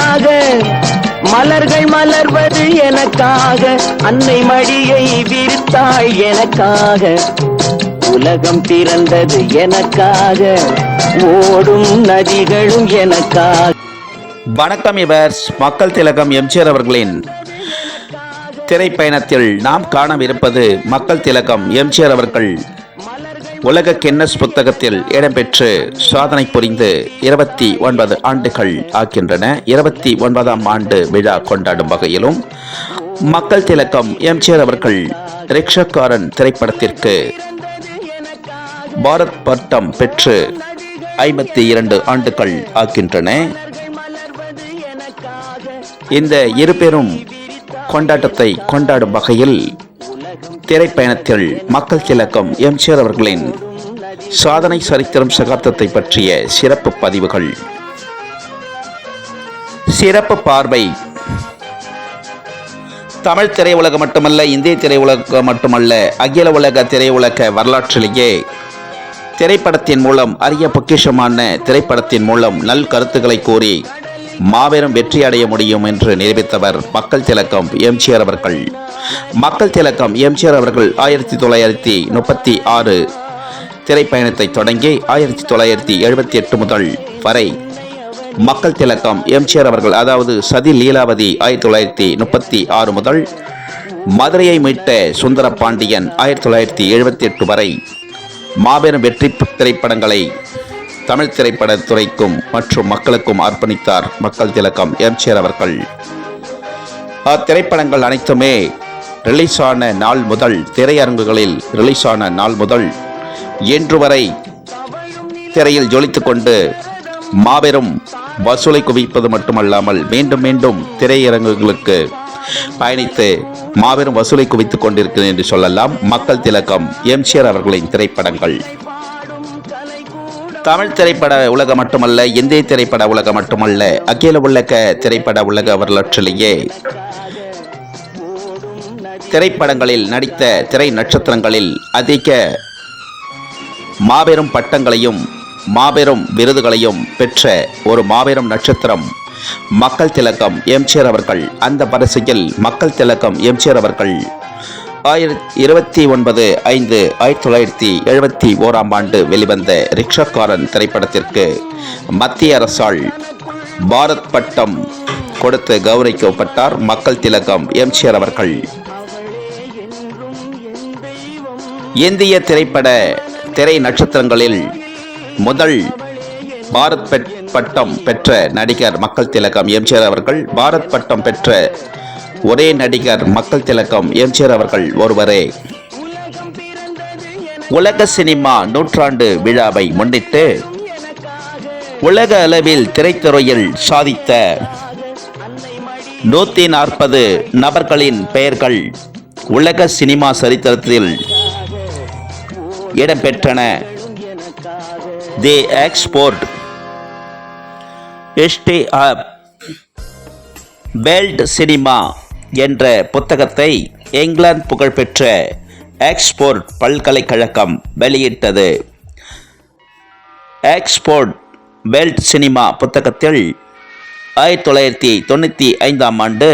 ஆக மலர்கள் மலர்வது எனக்காக. அன்னை மடியை விரித்தாள் எனக்காக. உலகம் பிறந்தது எனக்காக. ஓடும் நதிகளும் எனக்காக. வணக்கம் இவர் மக்கள் திலகம் எம்ஜிஆர் அவர்களின் திரைப்பயணத்தில் நாம் காணவிருப்பது மக்கள் திலகம் எம்ஜிஆர் அவர்கள். உலக கென்னஸ் புத்தகத்தில் இடம்பெற்று சாதனை புரிந்து இருபத்தி ஒன்பது ஆண்டுகள் ஆக்கின்றன இருபத்தி ஒன்பதாம் ஆண்டு விழா கொண்டாடும் வகையிலும் மக்கள் திலக்கம் எம்ஜிஆர் அவர்கள் ரிக்ஷாக்காரன் திரைப்படத்திற்கு பாரத் பட்டம் பெற்று ஐம்பத்தி இரண்டு ஆண்டுகள் ஆக்கின்றன இந்த இரு பெரும் கொண்டாட்டத்தை கொண்டாடும் வகையில் திரைப்பயணத்தில் மக்கள் திலக்கம் எம்ஜிஆர் அவர்களின் சாதனை சரித்திரம் சகாப்தத்தை பற்றிய சிறப்பு பதிவுகள். சிறப்பு பார்வை. தமிழ் திரையுலகம் மட்டுமல்ல இந்திய திரையுலகம் மட்டுமல்ல அகில உலக திரையுலக வரலாற்றிலேயே திரைப்படத்தின் மூலம் அரிய பொக்கிஷமான திரைப்படத்தின் மூலம் நல் கருத்துக்களை கூறி மாபெரும் வெற்றி அடைய முடியும் என்று நிரூபித்தவர் மக்கள் திலக்கம் எம்ஜிஆர் அவர்கள். மக்கள் திலக்கம் எம்ஜிஆர் அவர்கள் ஆயிரத்தி தொள்ளாயிரத்தி முப்பத்தி ஆறு திரைப்பயணத்தை தொடங்கி ஆயிரத்தி தொள்ளாயிரத்தி எழுபத்தி எட்டு முதல் வரை மக்கள் திலக்கம் எம்ஜிஆர் அவர்கள் அதாவது சதி லீலாவதி ஆயிரத்தி தொள்ளாயிரத்தி முப்பத்தி ஆறு முதல் மதுரையை மீட்ட சுந்தர பாண்டியன் ஆயிரத்தி தொள்ளாயிரத்தி எழுபத்தி எட்டு வரை மாபெரும் வெற்றி திரைப்படங்களை தமிழ் திரைப்பட துறைக்கும் மற்றும் மக்களுக்கும் அர்ப்பணித்தார் மக்கள் திலக்கம் எம்ஜிஆர் அவர்கள். அத்திரைப்படங்கள் அனைத்துமே ரிலீஸ் ஆன நாள் முதல் திரையரங்குகளில் ரிலீஸ் ஆன நாள் முதல் இன்று வரை திரையில் ஜொலித்து கொண்டு மாபெரும் வசூலை குவிப்பது மட்டுமல்லாமல் மீண்டும் மீண்டும் திரையரங்குகளுக்கு பயணித்து மாபெரும் வசூலை குவித்துக் கொண்டிருக்கிறது என்று சொல்லலாம் மக்கள் திலக்கம் எம்ஜிஆர் அவர்களின் திரைப்படங்கள். தமிழ் திரைப்பட உலகம் மட்டுமல்ல இந்திய திரைப்பட உலகம் மட்டுமல்ல அகில உலக திரைப்பட உலக வரலாற்றிலேயே திரைப்படங்களில் நடித்த திரை நட்சத்திரங்களில் அதிக மாபெரும் பட்டங்களையும் மாபெரும் விருதுகளையும் பெற்ற ஒரு மாபெரும் நட்சத்திரம் மக்கள் திலக்கம் எம்ஜிஆர் அவர்கள். அந்த வரிசையில் மக்கள் திலக்கம் எம்ஜிஆர் அவர்கள் ஆயிரத்தி இருபத்தி ஒன்பது ஐந்து ஆயிரத்தி தொள்ளாயிரத்தி எழுபத்தி ஓராம் ஆண்டு வெளிவந்த ரிக்ஷாக்காரன் திரைப்படத்திற்கு மத்திய அரசால் பாரத் பட்டம் கொடுத்து கௌரவிக்கப்பட்டார் மக்கள் திலகம் எம்ஜிஆர் அவர்கள். இந்திய திரைப்பட திரை நட்சத்திரங்களில் முதல் பாரத் பட்டம் பெற்ற நடிகர் மக்கள் திலகம் எம்ஜிஆர் அவர்கள். பாரத் பட்டம் பெற்ற ஒரே நடிகர் மக்கள் திலக்கம் எம்ஜிஆர் அவர்கள் ஒருவரே. உலக சினிமா நூற்றாண்டு விழாவை முன்னிட்டு உலக அளவில் திரைத்துறையில் சாதித்த நூத்தி நாற்பது நபர்களின் பெயர்கள் உலக சினிமா சரித்திரத்தில் இடம்பெற்றன. The export ST of belt cinema என்ற புத்தகத்தை இங்கிலாந்து புகழ்பெற்ற ஆக்ஸ்போர்ட் பல்கலைக்கழகம் வெளியிட்டது. ஆக்ஸ்போர்ட் பெல்ட் சினிமா புத்தகத்தில் ஆயிரத்தி தொள்ளாயிரத்தி தொண்ணூற்றி ஐந்தாம் ஆண்டு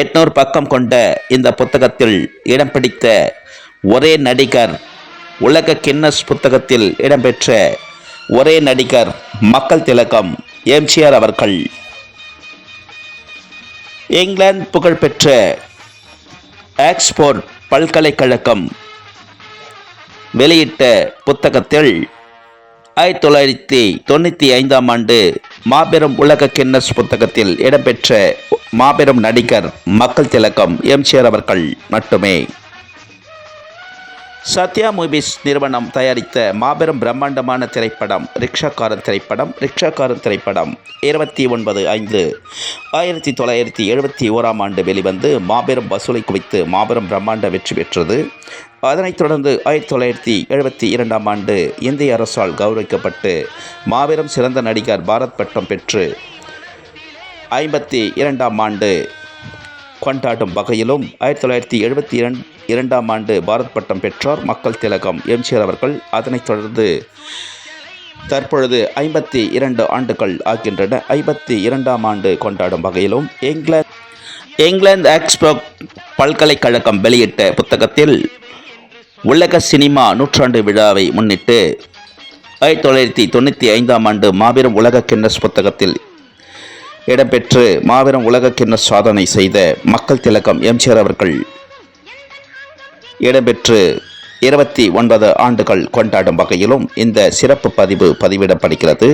எட்நூறு பக்கம் கொண்ட இந்த புத்தகத்தில் இடம் பிடித்த ஒரே நடிகர் உலக கின்னஸ் புத்தகத்தில் இடம்பெற்ற ஒரே நடிகர் மக்கள் திலகம் எம்ஜிஆர் அவர்கள் இங்கிலாந்து புகழ்பெற்ற ஆக்ஸ்போர்ட் பல்கலைக்கழகம் வெளியிட்ட புத்தகத்தில் ஆயிரத்தி தொள்ளாயிரத்தி தொண்ணூற்றி ஐந்தாம் ஆண்டு மாபெரும் உலக கின்னஸ் புத்தகத்தில் இடம்பெற்ற மாபெரும் நடிகர் மக்கள் திலக்கம் எம்ஜிஆர் அவர்கள் மட்டுமே. சத்யா மூவிஸ் நிறுவனம் தயாரித்த மாபெரும் பிரம்மாண்டமான திரைப்படம் ரிக்ஷாக்காரன் திரைப்படம் ரிக்ஷாக்காரன் திரைப்படம் இருபத்தி ஒன்பது ஐந்து. ஆயிரத்தி தொள்ளாயிரத்தி எழுபத்தி ஓராம் ஆண்டு வெளிவந்து மாபெரும் வசூலை குவித்து மாபெரும் பிரம்மாண்ட வெற்றி பெற்றது. அதனைத் தொடர்ந்து ஆயிரத்தி தொள்ளாயிரத்தி எழுபத்தி இரண்டாம் ஆண்டு இந்திய அரசால் கௌரவிக்கப்பட்டு மாபெரும் சிறந்த நடிகர் பாரத் பட்டம் பெற்று ஐம்பத்தி இரண்டாம் ஆண்டு கொண்டாடும் வகையிலும் ஆயிரத்தி தொள்ளாயிரத்தி எழுபத்தி இரண்டு இரண்டாம் ஆண்டு பாரத் பட்டம் பெற்றார் மக்கள் திலகம் எம்ஜிஆர் அவர்கள். அதனைத் தொடர்ந்து தற்பொழுது ஐம்பத்தி இரண்டு ஆண்டுகள் ஆகின்றன. ஐம்பத்தி இரண்டாம் ஆண்டு கொண்டாடும் வகையிலும் இங்கிலாந்து இங்கிலாந்து ஆக்ஸ்போர்ட் பல்கலைக்கழகம் வெளியிட்ட புத்தகத்தில் உலக சினிமா நூற்றாண்டு விழாவை முன்னிட்டு ஆயிரத்தி தொள்ளாயிரத்தி தொண்ணூற்றி ஐந்தாம் ஆண்டு மாபெரும் உலக கின்னஸ் புத்தகத்தில் இடம்பெற்று மாபெரும் உலகக்கிண்ண சாதனை செய்த மக்கள் திலகம் எம்ஜிஆர் அவர்கள் இடம்பெற்று இருபத்தி ஒன்பது ஆண்டுகள் கொண்டாடும் வகையிலும் இந்த சிறப்பு பதிவு பதிவிடப்படுகிறது.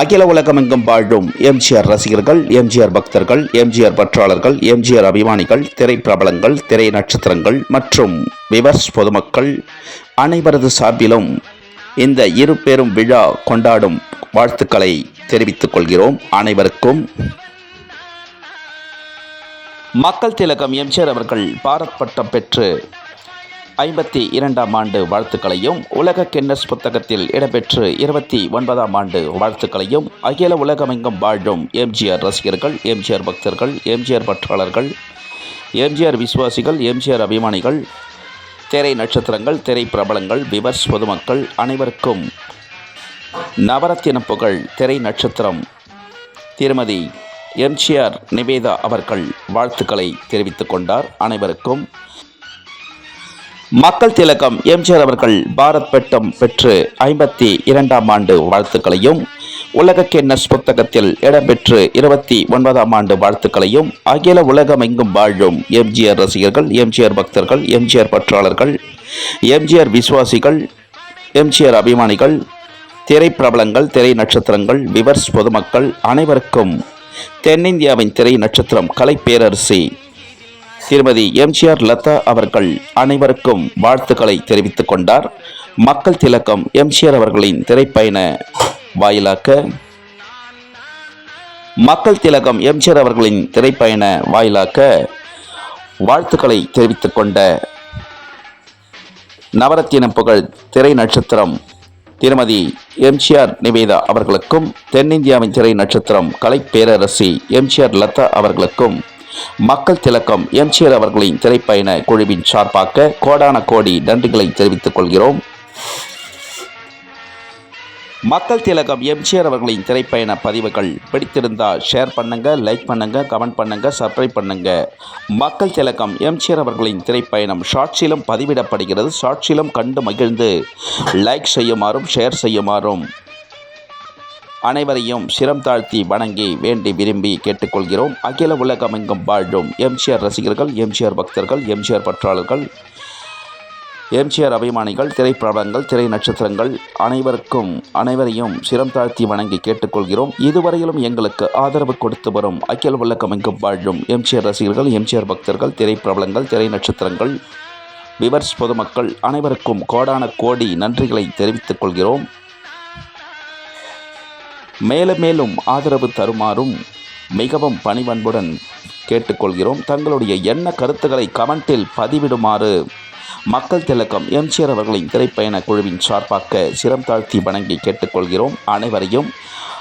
அகில உலகமெங்கும் வாழும் எம்ஜிஆர் ரசிகர்கள் எம்ஜிஆர் பக்தர்கள் எம்ஜிஆர் பற்றாளர்கள் எம்ஜிஆர் அபிமானிகள் திரைப்பிரபலங்கள் திரை நட்சத்திரங்கள் மற்றும் விவர்ஸ் பொதுமக்கள் அனைவரது சார்பிலும் இந்த இரு பெரும் விழா கொண்டாடும் வாழ்த்துக்களை தெரிவித்துக் கொள்கிறோம். அனைவருக்கும் மக்கள் திலகம் எம்ஜிஆர் அவர்கள் பாரத் பட்டம் பெற்று ஐம்பத்தி இரண்டாம் ஆண்டு வாழ்த்துக்களையும் உலக கென்னஸ் புத்தகத்தில் இடம்பெற்று இருபத்தி ஒன்பதாம் ஆண்டு வாழ்த்துக்களையும் அகில உலகமெங்கும் வாழும் எம்ஜிஆர் ரசிகர்கள் எம்ஜிஆர் பக்தர்கள் எம்ஜிஆர் பற்றாளர்கள் எம்ஜிஆர் விசுவாசிகள் எம்ஜிஆர் அபிமானிகள் திரை நட்சத்திரங்கள் திரை பிரபலங்கள் விவர்ஸ் பொதுமக்கள் அனைவருக்கும் நவரத்தின புகழ் திரை நட்சத்திரம். திருமதி எம்ஜிஆர் நிவேதா அவர்கள் வாழ்த்துக்களை தெரிவித்துக் கொண்டார் அனைவருக்கும். மக்கள் திலகம் எம்ஜிஆர் அவர்கள் பாரத் பெட்டம் பெற்று ஐம்பத்தி இரண்டாம் ஆண்டு வாழ்த்துக்களையும் உலக கென்னஸ் புத்தகத்தில் இடம்பெற்று இருபத்தி ஒன்பதாம் ஆண்டு வாழ்த்துக்களையும் அகில உலகமெங்கும் வாழும் எம்ஜிஆர் ரசிகர்கள் எம்ஜிஆர் பக்தர்கள் எம்ஜிஆர் பற்றாளர்கள் எம்ஜிஆர் விசுவாசிகள் எம்ஜிஆர் அபிமானிகள் திரைப்பிரபலங்கள் திரை நட்சத்திரங்கள் விவர்ஸ் பொதுமக்கள் அனைவருக்கும் தென்னிந்தியாவின் திரை நட்சத்திரம் கலை பேரரசி திருமதி எம்ஜிஆர் லதா அவர்கள் அனைவருக்கும் வாழ்த்துக்களை தெரிவித்துக் கொண்டார். மக்கள் திலக்கம் எம்ஜிஆர் அவர்களின் திரைப்பயண வாயிலாக மக்கள் திலகம் எம்ஜிஆர் அவர்களின் திரைப்பயண வாயிலாக வாழ்த்துக்களை தெரிவித்துக் கொண்ட நவரத்தின புகழ் திரை நட்சத்திரம் திருமதி எம்ஜிஆர் நிவேதா அவர்களுக்கும் தென்னிந்தியாவின் திரை நட்சத்திரம் கலை பேரரசி எம்ஜிஆர் லதா அவர்களுக்கும் மக்கள் திலக்கம் எம்ஜிஆர் அவர்களின் திரைப்பயண குழுவின் சார்பாக கோடான கோடி நன்றிகளை தெரிவித்துக் கொள்கிறோம். மக்கள் திலகம் எம்ஜிஆர் அவர்களின் திரைப்பயண பதிவுகள். பிடித்திருந்தால் ஷேர் பண்ணுங்க லைக் பண்ணுங்க கமெண்ட் பண்ணுங்க சப்ஸ்கிரைப் பண்ணுங்க. மக்கள் திலகம் எம்ஜிஆர் அவர்களின் திரைப்பயணம் ஷார்ட்ஸிலும் பதிவிடப்படுகிறது. ஷார்ட்ஸிலும் கண்டு மகிழ்ந்து லைக் செய்யுமாறும் ஷேர் செய்யுமாறும் அனைவரையும் சிரம் தாழ்த்தி வணங்கி வேண்டி விரும்பி கேட்டுக்கொள்கிறோம். அகில உலகமெங்கும் வாழும் எம்ஜிஆர் ரசிகர்கள் எம்ஜிஆர் பக்தர்கள் எம்ஜிஆர் பற்றாளர்கள் எம்ஜிஆர் அபிமானிகள் திரைப்பிரபலங்கள் திரை நட்சத்திரங்கள் அனைவருக்கும் அனைவரையும் சிரம் தாழ்த்தி வணங்கி கேட்டுக்கொள்கிறோம். இதுவரையிலும் எங்களுக்கு ஆதரவு கொடுத்து வரும் அகில உலகமெங்கும் வாழும் எம்ஜிஆர் ரசிகர்கள் எம்ஜிஆர் பக்தர்கள் திரைப்பிரபலங்கள் திரை நட்சத்திரங்கள் விவர்ஸ் பொதுமக்கள் அனைவருக்கும் கோடான கோடி நன்றிகளை தெரிவித்துக் கொள்கிறோம். மேலும் மேலும் ஆதரவு தருமாறும் மிகவும் பணிவன்புடன் கேட்டுக்கொள்கிறோம். தங்களுடைய எண்ண கருத்துக்களை கமெண்டில் பதிவிடுமாறு மக்கள் திலக்கம் எம்ஜிஆர் அவர்களின் திரைப்பயண குழுவின் சார்பாக சிரம் தாழ்த்தி வணங்கி கேட்டுக்கொள்கிறோம் அனைவரையும்.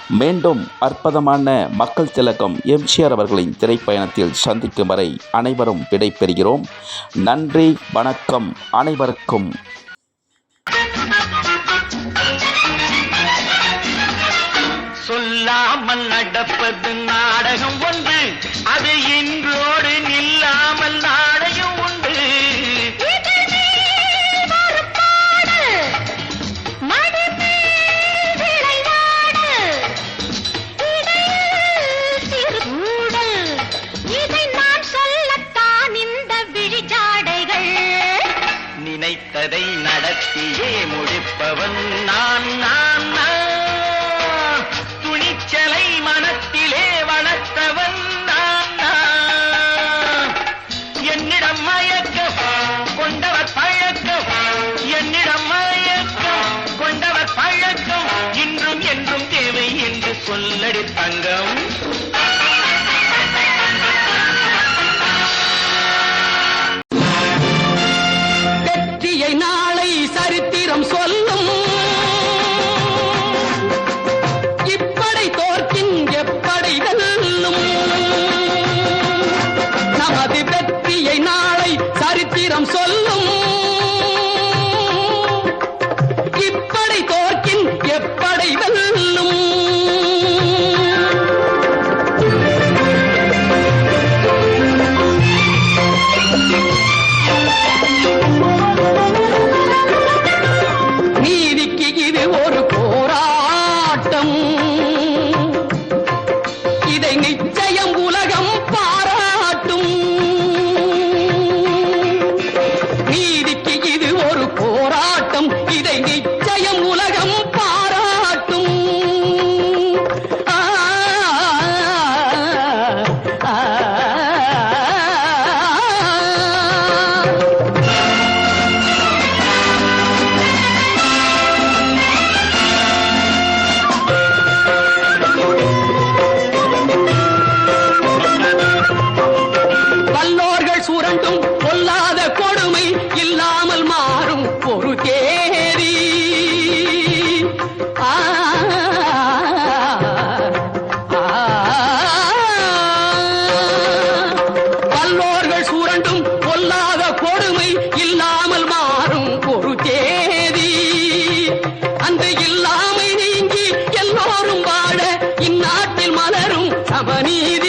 மீண்டும் அற்புதமான மக்கள் திலகம் எம்ஜிஆர் அவர்களின் திரைப்பயணத்தில் சந்திக்கும் வரை அனைவரும் விடைபெறுகிறோம். நன்றி வணக்கம் அனைவருக்கும். சொல்லாமல் நடப்பது நாடகம் ஒன்று. அது இன்றோடு நில்லாமல் நடத்தியே முடிப்பவன் நான் நான் நான். இதை நிச்சயம் உலகம் பாராட்டும். வல்லோர்கள் சுரண்டும் அவநீதி